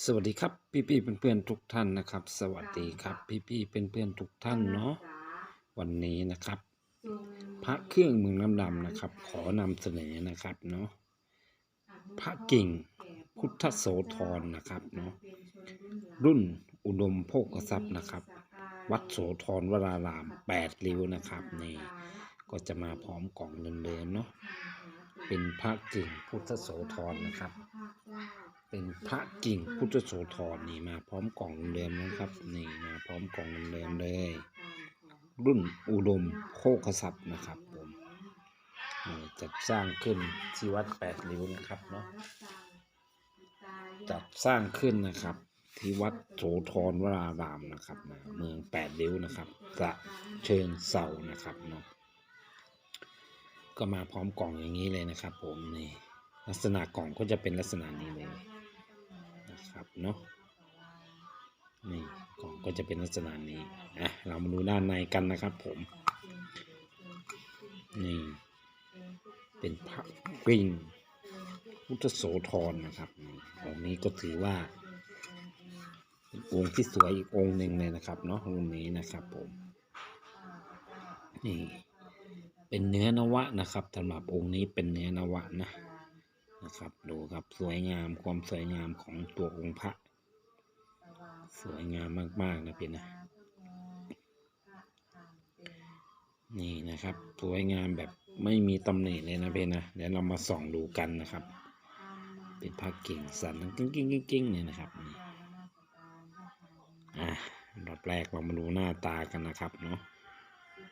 สวัสดีครับพี่พี่ๆเพื่อนๆทุกท่านนะครับ สวัสดีครับพี่พี่ๆเพื่อนๆทุกท่านเนาะวันนี้นะครับ พระเครื่องเมืองน้ำดำนะครับ ขอนำเสนอนะครับเนาะพระกิ่งพุทธโสธรนะครับเนาะรุ่นอุดมโภคทรัพย์นะครับ วัดโสธรวรารามแปดริ้วนะครับนี่ก็จะมาพร้อมกล่องเดิมๆเนาะเป็นพระกิ่งพุทธโสธรนะครับ เป็นพระกิ่งพุทธโสธรนี่มาพร้อมกล่องเดิมนะครับ นี่มาพร้อมกล่องเดิมเลย รุ่นอุดมโคทรัพย์นะครับผมจัดสร้างขึ้นที่วัดแปดริ้วนะครับเนาะจัดสร้างขึ้นนะครับ ที่วัดโสธรวรารามนะครับนะเมืองแปดริ้วนะครับกระเชิงเสานะครับเนาะก็มาพร้อมกล่องอย่างนี้เลยนะครับ ผมนี่ลักษณะกล่องก็จะเป็นลักษณะนี้เลย นะครับเนาะนี่กล่องก็จะเป็นลักษณะนี้อะเรามาดูด้านในกันนะครับผมนี่เป็นพระกริ่งพุทธโสธรนะครับองค์นี้ก็ถือว่าเป็นองค์ที่สวยอีกองค์หนึ่งเลยนะครับเนาะรุ่นนี้นะครับผมนี่เป็นเนื้อนวะนะครับสำหรับองค์นี้เป็นเนื้อนวะนะ นะครับ ดูครับสวยงามความสวยงามของตัวองค์พระ สวยงามมากๆนะพี่นะ นี่นะครับ สวยงามแบบไม่มีตำหนิเลยนะเพี่นะเดี๋ยวเรามาส่องดูกันนะครับ เป็นผ้าเก่งสันกิ้งกิ้งกิ้งกิ้งเนี่ยนะครับนี่อะอันดับแรกเรามาดูหน้าตากันนะครับเนาะ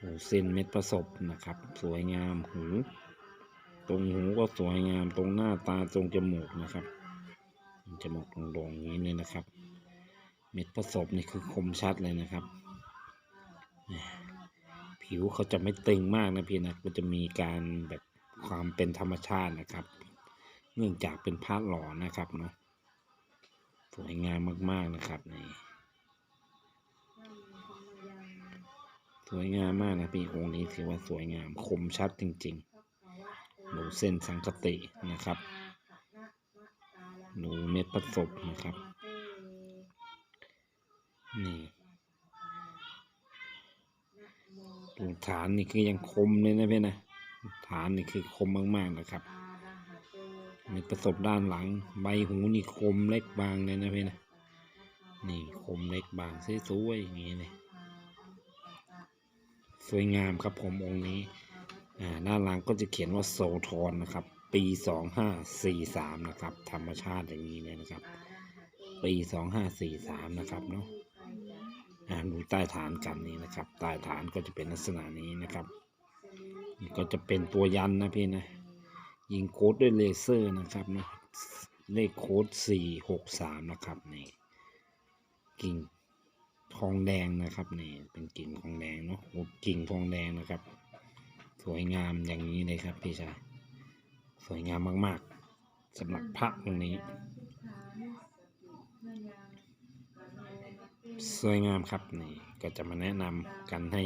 หูเส้นเม็ดประสบนะครับ สวยงามหู ตรงหูก็สวยงามตรงหน้าตาตรงจมูกนะครับจมูกโด่งๆอย่างนี้เลยนะครับ เม็ดประสบนี่คือคมชัดเลยนะครับ ผิวเขาจะไม่ตึงมากนะพี่นะก็จะมีการแบบความเป็นธรรมชาตินะครับ เนื่องจากเป็นพาดหล่อนะครับเนาะสวยงามมากๆนะครับนี่สวยงามมากนะพี่องค์นี้ถือว่าสวยงามคมชัดจริง ๆ ดูเส้นสังกตินะครับดูเม็ดประสบนะครับ นี่ดูฐานนี่คือยังคมเลยนะเพี่นะ ฐานนี่คือคมมากๆนะครับเมีประสบด้านหลัง ใบหูนี่คมเล็กบางเลยนะเพี่นะ นี่คมเล็กบางสวยๆอย่างนี้เลยสวยงามครับผมองค์นี้ อ่าด้านหลังก็จะเขียนว่าโสธรนนะครับ ปีสองห้าสี่สามนะครับ ธรรมชาติอย่างนี้เลยนะครับ ปีสองห้าสี่สามนะครับเนาะอ่าดูใต้ฐานกันนี้นะครับ ใต้ฐานก็จะเป็นลักษณะนี้นะครับก็จะเป็นตัวยันนะพี่นะ ยิงโค้ดด้วยเลเซอร์นะครับนะเลขโค้ดสี่หกสามนะครับนี่กิ่งทองแดงนะครับนี่เป็นกิ่งทองแดงเนาะกิ่งทองแดงนะครับ สวยงามอย่างนี้เลยครับพี่ชาย สวยงามมากๆสำหรับพระองค์นี้ สวยงามครับนี่ก็จะมาแนะนำกันให้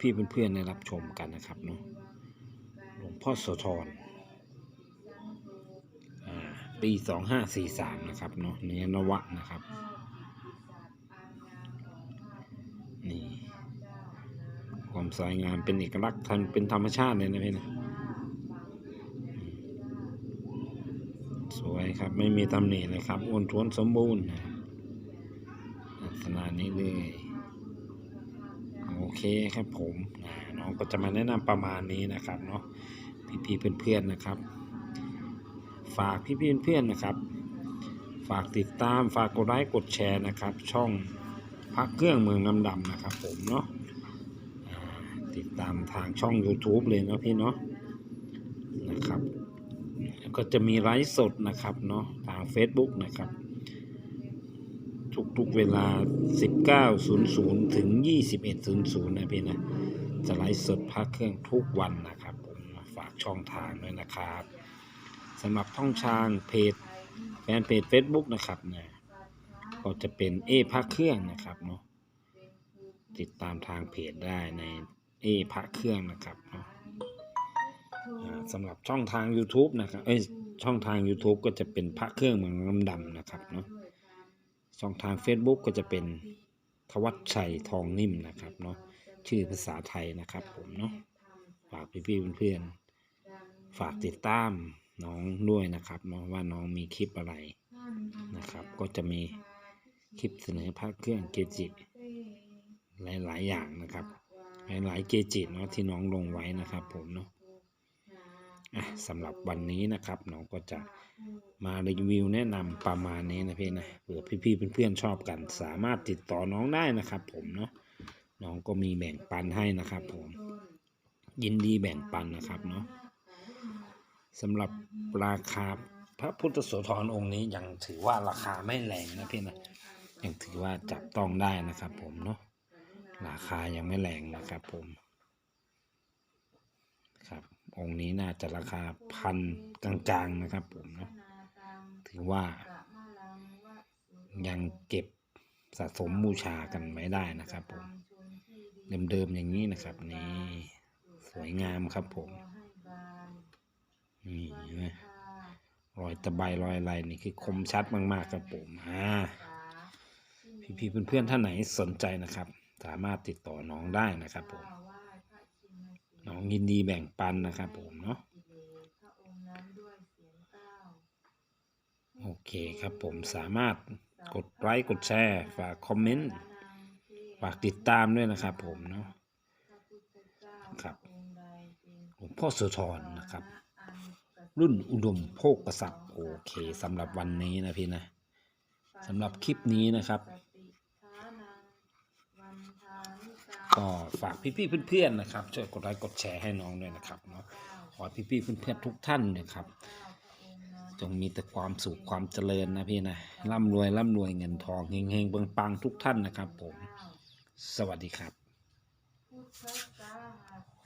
พี่ๆเพื่อนๆได้รับชมกันนะครับเนาะหลวงพ่อโสธรปีสองห้าสี่สามนะครับเนาะเนื้อนวะนะครับ ความสวยงามเป็นเอกลักษณ์ทันเป็นธรรมชาติเลยนะพี่นะอืมสวยครับไม่มีตำหนิเลยครับอ้วนท้วนสมบูรณ์ลักษณะนี้เลยโอเคครับผมอ่าน้องก็จะมาแนะนำประมาณนี้นะครับเนาะพี่ๆเพื่อนๆนะครับ ฝากพี่ๆเพื่อนๆนะครับ ฝากติดตามฝากกดไลค์กดแชร์นะครับ ช่องพักเครื่องเมืองน้ำดำนะครับผมเนาะ ติดตามทางช่อง YouTube เลยเนาะพี่เนาะนะครับก็จะมีไลฟ์สดนะครับเนาะทาง Facebook นะครับ ทุกๆเวลา 19.00 ถึง 21.00 นะพี่นะ จะไลฟ์สดพักเครื่องทุกวันนะครับผมฝากช่องทางด้วยนะครับสำหรับช่องทางเพจแฟนเพจ Facebook นะครับเนี่ยก็จะเป็นเอพักเครื่องนะครับเนาะติดตามทางเพจได้ใน เอพักเครื่องนะครับเนาะสำหรับช่องทาง YouTube นะครับเอ้ยช่องทาง YouTube ก็จะเป็นพระเครื่องเมืองน้ำดำนะครับเนาะช่องทาง Facebook ก็จะเป็นทวัชชัยทองนิ่มนะครับเนาะชื่อภาษาไทยนะครับผมเนาะฝากพี่ๆเพื่อนๆฝากติดตามน้องด้วยนะครับเนาะว่าน้องมีคลิปอะไรนะครับ ก็จะมีคลิปเสนอพระเครื่องเกจิหลายๆอย่างนะครับ หลายเกจิเนาะที่น้องลงไว้นะครับ ผมเนาะอะสำหรับวันนี้นะครับน้องก็จะมารีวิวแนะนำประมาณนี้นะพี่นะเผื่อพี่ๆเพื่อนๆชอบกัน สามารถติดต่อน้องได้นะครับ ผมเนาะน้องก็มีแบ่งปันให้นะครับ ผม ยินดีแบ่งปันนะครับเนาะสำหรับราคาพระพุทธโสธรองค์นี้ยังถือว่าราคาไม่แรงนะพี่นะยังถือว่าจับต้องได้นะครับ ผมเนาะ ราคายังไม่แรงนะครับผม ครับองค์นี้น่าจะราคาพันกลางๆนะครับผมนะถือว่ายังเก็บสะสมบูชากันไว้ได้นะครับผม เดิมๆอย่างนี้นะครับนี่สวยงามครับผมนี่นไหมรอยตะไบรอยอะไรนี่คือคมชัดมากๆครับผมอ่าพี่ๆเพื่อนๆท่านไหนสนใจนะครับ สามารถติดต่อน้องได้นะครับผม น้องยินดีแบ่งปันนะครับผมเนาะโอเคครับผมสามารถกดไลค์กดแชร์ฝากคอมเมนต์ฝากติดตามด้วยนะครับผมเนาะครับหลวงพ่อโสธรนะครับ รุ่นอุดมโภคทรัพย์โอเคสำหรับวันนี้นะพี่นะสำหรับคลิปนี้นะครับ ก็ฝากพี่ๆเพื่อนๆนะครับ ช่วยกดไลค์กดแชร์ให้น้องด้วยนะครับเนาะขอพี่ๆเพื่อนๆทุกท่านนะครับ จงมีแต่ความสุขความเจริญนะพี่นะร่ำรวยร่ำรวยเงินทองเฮงๆเบิงปังทุกท่านนะครับ ผม สวัสดีครับ